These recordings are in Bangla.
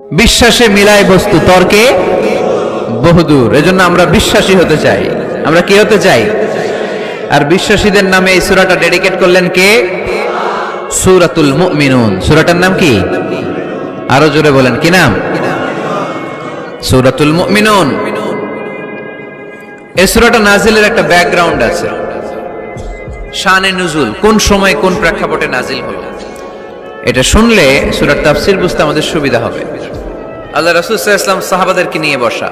বিশ্বাসে মিলায় বস্তু তর্কে বহুদূর। এজন্য আমরা বিশ্বাসী হতে চাই। আমরা কি হতে চাই? আর বিশ্বাসীদের নামে এই সূরাটা ডেডিকেট করলেন কে? সূরাতুল মুমিনুন। সূরাটার নাম কি? আরও জোরে বলেন, কি নাম? সূরাতুল মুমিনুন। এই সূরাটা নাজিলের একটা ব্যাকগ্রাউন্ড আছে। শানে নুজুল, কোন সময় কোন প্রেক্ষাপটে নাজিল হলো? এটা শুনলে সুরার তাফসির বুঝতে আমাদের সুবিধা হবে। আল্লাহ রাসূল ওয়াসাল্লাম সাহাবাদেরকে নিয়ে বসা।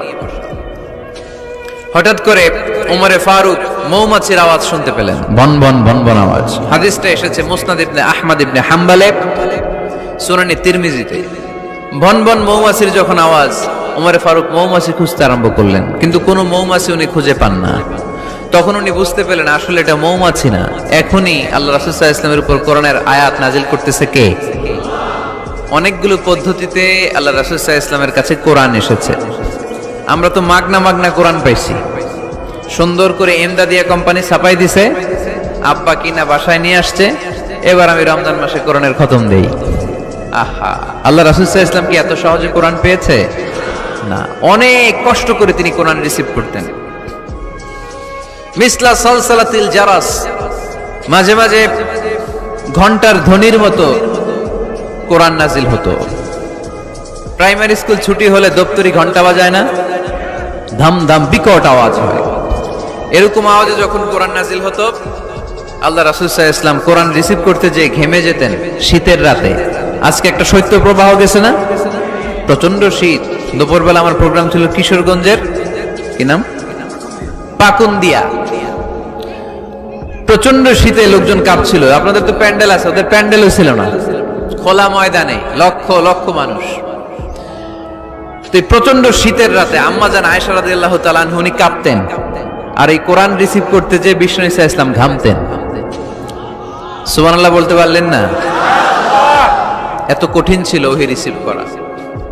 হঠাৎ করে উমরে ফারুক মৌমাছির আওয়াজ শুনতে পেলেন। বন বন বন বন আওয়াজ। হাদিসটা এসেছে মুসনাদ ইবনে আহমদ ইবনে হাম্বালে সুনানি তিরমিজিতে। বন বন মৌমাছির যখন আওয়াজ উমরে ফারুক মৌমাছি খুঁজতে আরম্ভ করলেন কিন্তু কোনো মৌমাছি উনি খুঁজে পান না। তখন উনি বুঝতে পেলেন, আসলে এটা মৌমাছি না। এখনই আল্লাহ সাল্লাল্লাহু ইসলামের উপর কোরআনের আয়াত নাজিল করতেছে কে? অনেকগুলো পদ্ধতিতে আল্লাহ সাল্লাল্লাহু ইসলামের কাছে কোরআন এসেছে। আমরা তো মাগনা মাগনা কোরআন পাইছি। সুন্দর করে এমদাদিয়া কোম্পানি ছাপাই দিছে। আব্বা কিনা বাসায় নিয়ে আসছে। এবার আমি রমজান মাসে কোরআনের খতম দেই। আহা, আল্লাহ সাল্লাল্লাহু ইসলাম কি এত সহজে কোরআন পেয়েছে? না, অনেক কষ্ট করে তিনি কোরআন রিসিভ করতেন। মিসলা সলসালাতিল জারাস। মাঝে মাঝে ঘণ্টার ধ্বনির মতো কোরআন নাজিল হতো। প্রাইমারি স্কুল ছুটি হলে দপ্তরি ঘণ্টা বাজায় না? ধাম ধাম বিকট আওয়াজ হয়। এরকম আওয়াজে যখন কোরআন নাজিল হতো, আল্লাহ রাসুল সাহা ইসলাম কোরআন রিসিভ করতে যে ঘেমে যেতেন শীতের রাতে। আজকে একটা শৈত্য প্রবাহ গেছে না? প্রচণ্ড শীত। দুপুরবেলা আমার প্রোগ্রাম ছিল কিশোরগঞ্জের। কি নাম? পাকুন্দিয়া প্রচণ্ড শীতে লোকজন কাঁপছিল। আপনাদের তো প্যান্ডেল আছে, ওদের প্যান্ডেলও ছিল না। খোলা ময়দানে, লক্ষ লক্ষ মানুষ। প্রচণ্ড শীতের রাতে আম্মা তাআলা আনহা, উনি কাঁপতেন। আর এই কোরআন রিসিভ করতে যে বিষ্ণু ইসা ইসলাম ঘামতেন। বলতে পারলেন না? এত কঠিন ছিল ওহি রিসিভ করা।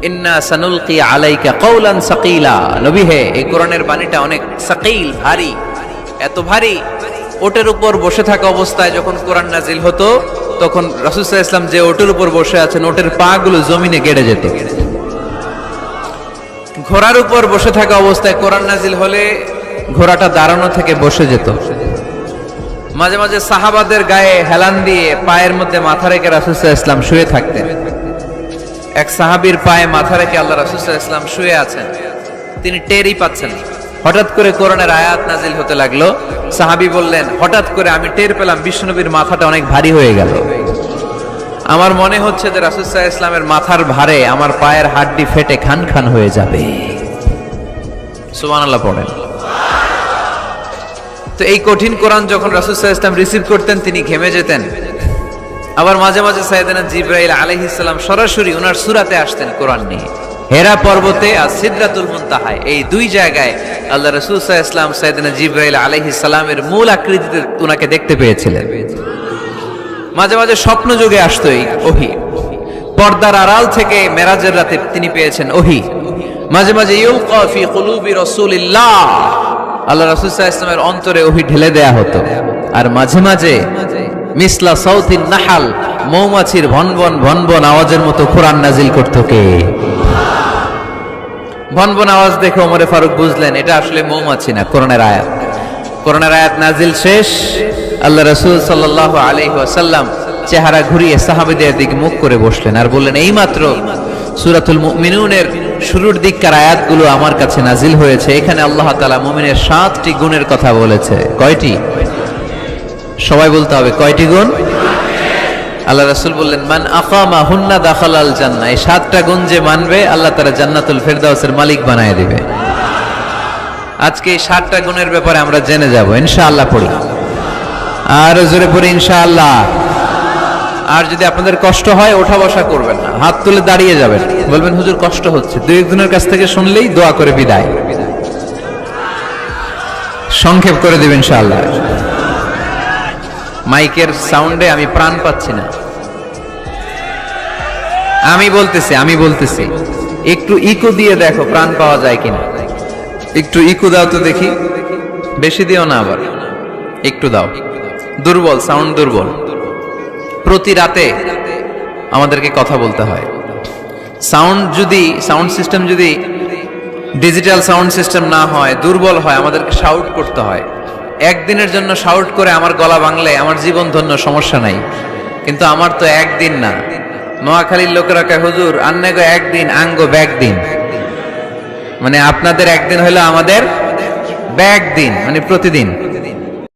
ইন্না সানুলকি আলাইকা কওলান সাকিলা। নবী হে, এই কোরআনের বাণীটা অনেক সাকিল, ভারী, এত ভারী। ওটের উপর বসে থাকা অবস্থায় যখন কোরআন নাজিল হতো, তখন রাসূল ইসলাম যে ওটের উপর বসে আছেন, ওটের পা গুলো জমিনে গেড়ে যেত। ঘোড়ার উপর বসে থাকা অবস্থায় কোরআন নাজিল হলে ঘোড়াটা দাঁড়ানো থেকে বসে যেত। মাঝে মাঝে সাহাবাদের গায়ে হেলান দিয়ে পায়ের মধ্যে মাথা রেখে আলাইহি ইসলাম শুয়ে থাকতেন। এক সাহাবীর পায়ে মাথা রেখে আল্লাহ রাসূল ইসলাম শুয়ে আছেন। তিনি টেরই পাচ্ছেন হঠাৎ করে কোরআনের আয়াত নাজিল হতে লাগল। সাহাবী বললেন, হঠাৎ করে আমি টের পেলাম বিষ্ণুনবীর মাথাটা অনেক ভারী হয়ে গেল। আমার মনে হচ্ছে যে সাল্লাল্লাহু ইসলামের মাথার ভারে আমার পায়ের হাড্ডি ফেটে খান খান হয়ে যাবে। সুবহানাল্লাহ পড়েন। তো এই কঠিন কোরআন যখন আলাইহি ইসলাম রিসিভ করতেন, তিনি ঘেমে যেতেন। আবার মাঝে মাঝে সাইয়েদানা জিব্রাইল আলাইহিস সালাম সরাসরি ওনার সূরাতে আসতেন কোরআন নিয়ে। হেরা পর্বতে আর সিদরাতুল মুনতাহায়, এই দুই জায়গায় আল্লাহ রাসূল ইসলাম সাইয়েদানা জিব্রাইল আলাইহিস সালামের মূল আকৃতিতে ওনাকে দেখতে পেয়েছিলেন। মাঝে মাঝে স্বপ্ন যুগে আসতো এই ওহি। পর্দার আড়াল থেকে মেরাজের রাতে তিনি পেয়েছেন ওহি। মাঝে মাঝে ইউকা ফি কুলুবি রাসূলিল্লাহ, আল্লাহ রাসূল ইসলামের অন্তরে ওহি ঢেলে দেয়া হতো। আর মাঝে মাঝে মিসলা সাউথিন নাহাল, মৌমাছির ভনবন ভনবন আওয়াজের মতো কোরআন নাজিল করতো কে? ভনবন আওয়াজ দেখে ওমরে ফারুক বুঝলেন, এটা আসলে মৌমাছি না, কোরআনের আয়াত। কোরআনের আয়াত নাজিল শেষ। আল্লাহ রাসূল সাল্লাল্লাহু আলাইহি ওয়াসাল্লাম চেহারা ঘুরিয়ে সাহাবীদের দিকে মুখ করে বসলেন আর বললেন, এইমাত্র সুরাতুল মুমিনুনের শুরুর দিককার আয়াতগুলো আমার কাছে নাজিল হয়েছে, এখানে আল্লাহ তালা মুমিনের সাতটি গুণের কথা বলেছে। কয়টি? সবাই বলতে হবে, কয়টি গুণ? আল্লাহ রাসূল বললেন, মান আকামা হুন্না দাখাল আল জান্না এই সাতটা গুণ যে মানবে, আল্লাহ তারা জান্নাতুল ফেরদাউসের মালিক বানায় দিবে। আজকে এই সাতটা গুণের ব্যাপারে আমরা জেনে যাব, ইনশাআল্লাহ পড়ি। আর জোরে পড়ি, ইনশাআল্লাহ। আর যদি আপনাদের কষ্ট হয়, ওঠা বসা করবেন না। হাত তুলে দাঁড়িয়ে যাবেন। বলবেন, হুজুর, কষ্ট হচ্ছে। দু একজনের কাছ থেকে শুনলেই দোয়া করে বিদায়। সংক্ষেপ করে দেবেন, ইনশাআল্লাহ। মাইকের সাউন্ডে আমি প্রাণ পাচ্ছি না। আমি বলতেছি আমি বলতেছি, একটু ইকো দিয়ে দেখো প্রাণ পাওয়া যায় কিনা। একটু ইকো দাও তো দেখি। বেশি দিও না আবার। একটু দাও। দুর্বল সাউন্ড দুর্বল। প্রতি রাতে আমাদেরকে কথা বলতে হয়। সাউন্ড যদি সাউন্ড সিস্টেম যদি ডিজিটাল সাউন্ড সিস্টেম না হয়, দুর্বল হয়, আমাদেরকে শাউট করতে হয়। একদিনের জন্য শাউট করে আমার গলা ভাঙলে আমার জীবন ধন্য, সমস্যা নাই। কিন্তু আমার তো একদিন না। নোয়াখালীর লোকেরা কয়, হুজুর, আন্নে গো একদিন, আঙ্গ ব্যাগ দিন। মানে আপনাদের একদিন হলো আমাদের ব্যাগ দিন মানে প্রতিদিন।